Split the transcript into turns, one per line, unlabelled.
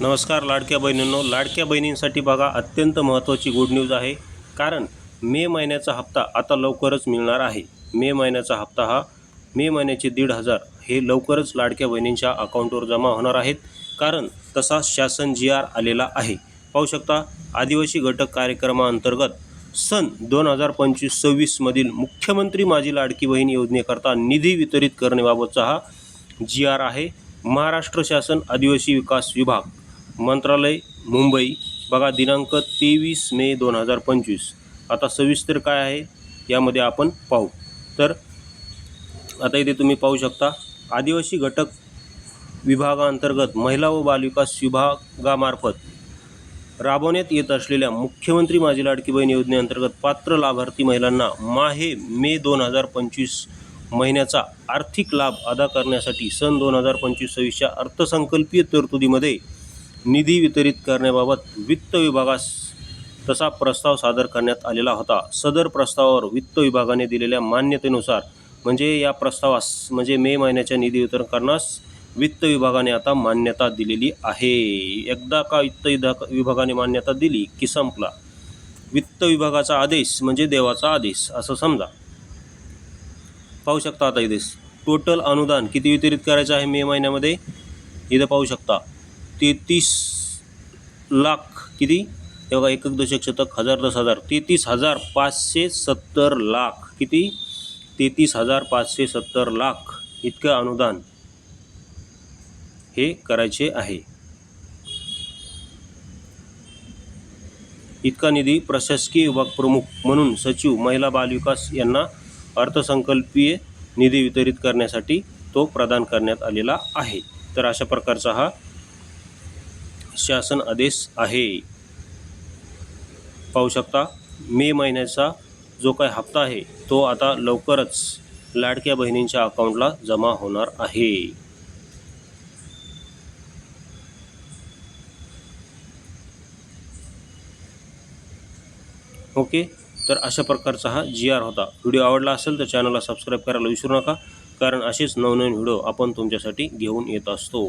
नमस्कार लाडक्या बहिणींनो. लाडक्या बहिणींसाठी बघा अत्यंत महत्त्वाची गुड न्यूज आहे. कारण मे महिन्याचा हप्ता आता लवकरच मिळणार आहे. मे महिन्याचा हप्ता हा मे महिन्याचे दीड हजार हे लवकरच लाडक्या बहिणींच्या अकाउंटवर जमा होणार आहेत. कारण तसा शासन जी आर आलेला आहे. पाहू शकता आदिवासी घटक कार्यक्रमाअंतर्गत सन दोन हजार पंचवीस सव्वीसमधील मुख्यमंत्री माझी लाडकी बहीण योजनेकरता निधी वितरित करण्याबाबतचा हा जी आर आहे. महाराष्ट्र शासन आदिवासी विकास विभाग. मंत्रालय मुंबई. बघा दिनांक तेवीस मे दोन हजार पंचवीस. आता सविस्तर काय आहे यामध्ये आपण पाहू. तर आता इथे तुम्ही पाहू शकता आदिवासी घटक विभागाअंतर्गत महिला व बालविकास विभागामार्फत राबवण्यात येत असलेल्या मुख्यमंत्री माझी लाडकी बहीण योजनेअंतर्गत पात्र लाभार्थी महिलांना माहे मे दोन हजार पंचवीस महिन्याचा आर्थिक लाभ अदा करण्यासाठी सन दोन हजार पंचवीस सव्वीसच्या अर्थसंकल्पीय तरतुदीमध्ये निधी वितरित करण्याबाबत वित्त विभागास तसा प्रस्ताव सादर करण्यात आलेला होता. सदर प्रस्तावावर वित्त विभागाने दिलेल्या मान्यतेनुसार म्हणजे या प्रस्तावास म्हणजे मे महिन्याच्या निधी वितरण करण्यास वित्त विभागाने आता मान्यता दिलेली आहे. एकदा का वित्त विभागाने मान्यता दिली की संपला? वित्त विभागाचा आदेश म्हणजे देवाचा आदेश असं समजा. पाहू शकता आता इथे टोटल अनुदान किती वितरित करायचं आहे मे महिन्यामध्ये? इथं पाहू शकता. तेहतीस लाख किती? तेव्हा एकक दशक शतक हजार दस हजार. तेहतीस हजार पाचशे सत्तर लाख किती? तेहतीस हजार पाचशे सत्तर लाख इतकं अनुदान हे करायचे आहे. इतका निधी प्रशासकीय विभाग प्रमुख म्हणून सचिव महिला बालविकास यांना अर्थसंकल्पीय निधी वितरित करण्यासाठी तो प्रदान करण्यात आलेला आहे. तर अशा प्रकारचा हा शासन आदेश आहे. पाहू शकता मे महिन्याचा जो काही हप्ता आहे तो आता लवकरच लाडक्या बहिणींच्या अकाउंटला जमा होणार आहे. ओके तर अशा प्रकारचा हा जी आर होता. व्हिडिओ आवडला असेल तर चॅनलला सबस्क्राईब करायला विसरू नका कारण असेच नवनवीन व्हिडिओ आपण तुमच्यासाठी घेऊन येत असतो.